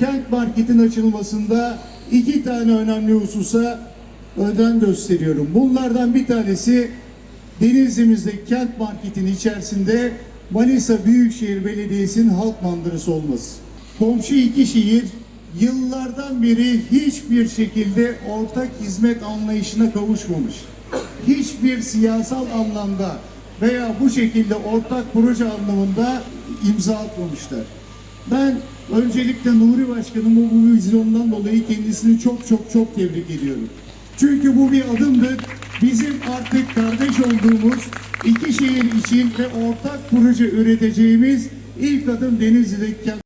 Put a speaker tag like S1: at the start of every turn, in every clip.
S1: kent marketin açılmasında iki tane önemli hususa önem gösteriyorum. Bunlardan bir tanesi Denizli'mizdeki kent marketin içerisinde Manisa Büyükşehir Belediyesi'nin halk mandırası olması. Komşu iki şehir yıllardan beri hiçbir şekilde ortak hizmet anlayışına kavuşmamış. Hiçbir siyasal anlamda veya bu şekilde ortak proje anlamında imza atmamışlar. Ben öncelikle Nuri Başkanımı bu vizyondan dolayı kendisini çok çok çok tebrik ediyorum. Çünkü bu bir adımdır. Bizim artık kardeş olduğumuz iki şehir için ve ortak proje üreteceğimiz ilk adım Denizli'deki kent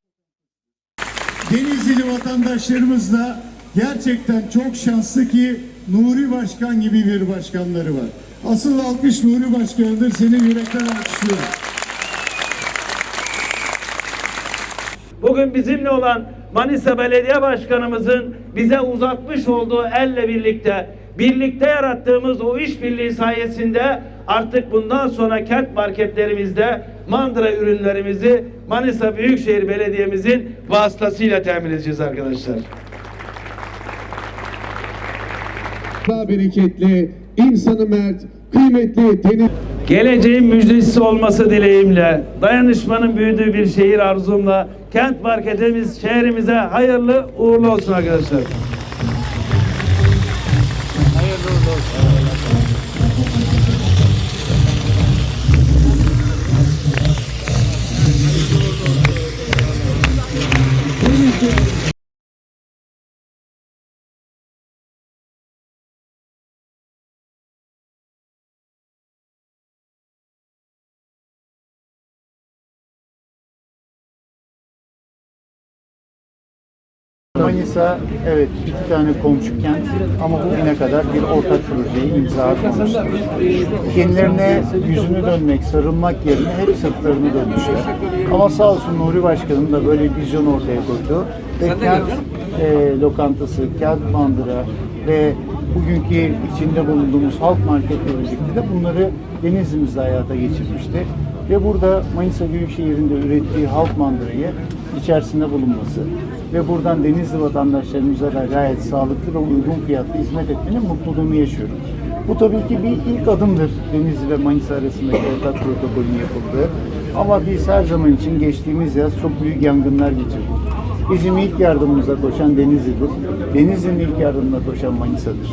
S1: Denizlili vatandaşlarımız da gerçekten çok şanslı ki Nuri Başkan gibi bir başkanları var. Asıl alkış Nuri Başkan'dır. Seni yürekten alkışlıyorum.
S2: Bugün bizimle olan Manisa Belediye Başkanımızın bize uzatmış olduğu elle birlikte, birlikte yarattığımız o işbirliği sayesinde artık bundan sonra kent marketlerimizde mandıra ürünlerimizi Manisa Büyükşehir Belediye'mizin vasıtasıyla temin edeceğiz arkadaşlar.
S3: daha bereketli, insanı mert, kıymetli, deniz...
S2: Geleceğin müjdecisi olması dileğimle, dayanışmanın büyüdüğü bir şehir arzumla kent marketimiz şehrimize hayırlı uğurlu olsun arkadaşlar.
S4: Manisa evet iki tane komşu kent ama bugüne kadar bir ortak projeye imza atmamışlar. Kendilerine yüzünü dönmek, sarılmak yerine hep sırtlarını dönmüşler. Ama sağ olsun Nuri Başkanım da böyle vizyon ortaya koydu. Ve kent e, lokantası, kent mandıra ve bugünkü içinde bulunduğumuz halk marketle birlikte de bunları Denizli'mizde hayata geçirmişti. Ve burada Manisa Büyükşehir'in de ürettiği halk mandırayı içerisinde bulunması ve buradan Denizli vatandaşlarımıza da gayet sağlıklı ve uygun fiyatlı hizmet etmenin mutluluğunu yaşıyorum. Bu tabii ki bir ilk adımdır Denizli ve Manisa arasındaki ortak protokolün yapıldığı. Ama biz her zaman için geçtiğimiz yaz çok büyük yangınlar geçirdik. Bizim ilk yardımımıza koşan Denizli'dir. Denizli'nin ilk yardımına koşan Manisa'dır.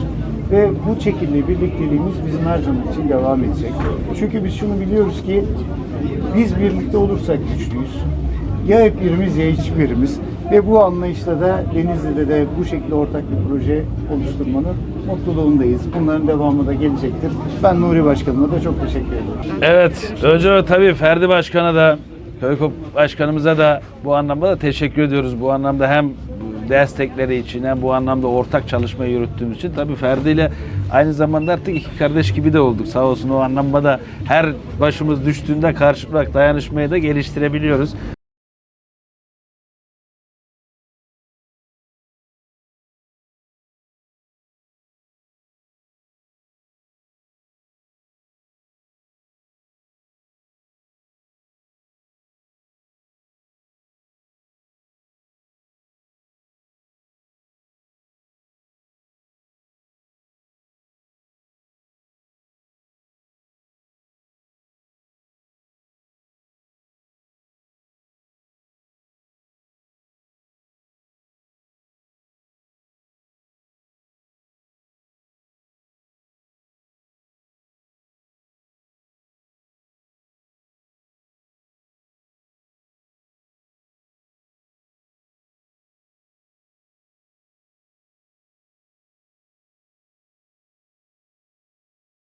S4: Ve bu şekilde birlikteliğimiz bizim her zaman için devam edecek. Çünkü biz şunu biliyoruz ki biz birlikte olursak güçlüyüz. Ya hep birimiz ya hiçbirimiz. Ve bu anlayışla da Denizli'de de bu şekilde ortak bir proje oluşturmanın mutluluğundayız. Bunların devamı da gelecektir. Ben Nuri Başkanıma da çok teşekkür ederim.
S2: Evet, önce tabii Ferdi Başkan'a da, Köykop Başkanımıza da bu anlamda da teşekkür ediyoruz. Bu anlamda hem destekleri için hem bu anlamda ortak çalışma yürüttüğümüz için tabii Ferdi ile aynı zamanda artık iki kardeş gibi de olduk. Sağ olsun o anlamda da her başımız düştüğünde karşı bırak dayanışmayı da geliştirebiliyoruz.